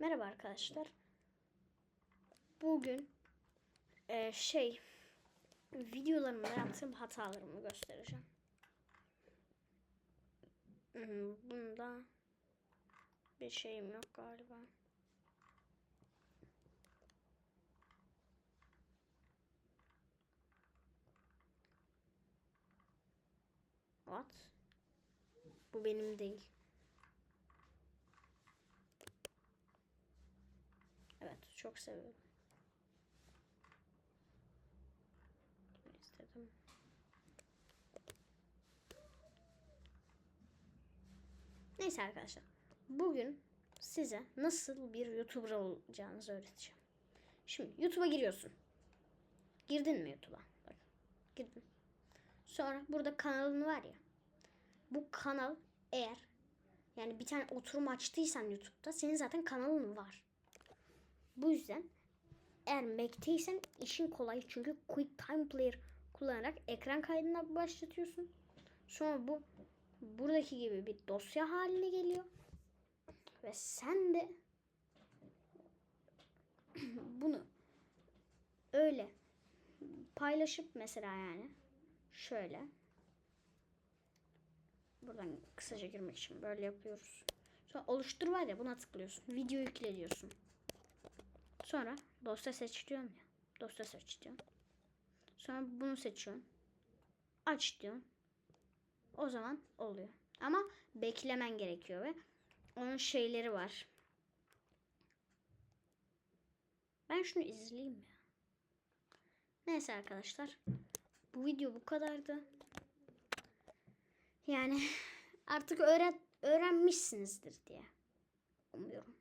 Merhaba arkadaşlar. Bugün e, şey videolarımda yaptığım hatalarımı göstereceğim. Hmm, Bunda bir şeyim yok galiba. What? Bu benim değil. Evet, çok seviyorum. İstedim. Neyse arkadaşlar. Bugün size nasıl bir YouTuber olacağınızı öğreteceğim. Şimdi YouTube'a giriyorsun. Girdin mi YouTube'a? Bak. Girdin. Sonra burada kanalın var ya. Bu kanal eğer yani bir tane oturum açtıysan YouTube'da senin zaten kanalın var. Bu yüzden eğer Mac'teysen işin kolay çünkü Quick Time Player kullanarak ekran kaydına başlatıyorsun. Sonra bu buradaki gibi bir dosya haline geliyor. Ve sen de bunu öyle paylaşıp mesela yani şöyle buradan kısaca girmek için böyle yapıyoruz. Sonra oluştur var ya buna tıklıyorsun. Video yükle diyorsun. Sonra dosya seç diyorsun ya. Dosya seç diyorsun. Sonra bunu seçiyorsun. Aç diyorsun. O zaman oluyor. Ama beklemen gerekiyor ve onun şeyleri var. Ben şunu izleyeyim ya. Neyse arkadaşlar. Bu video bu kadardı. Yani artık öğren öğrenmişsinizdir diye umuyorum.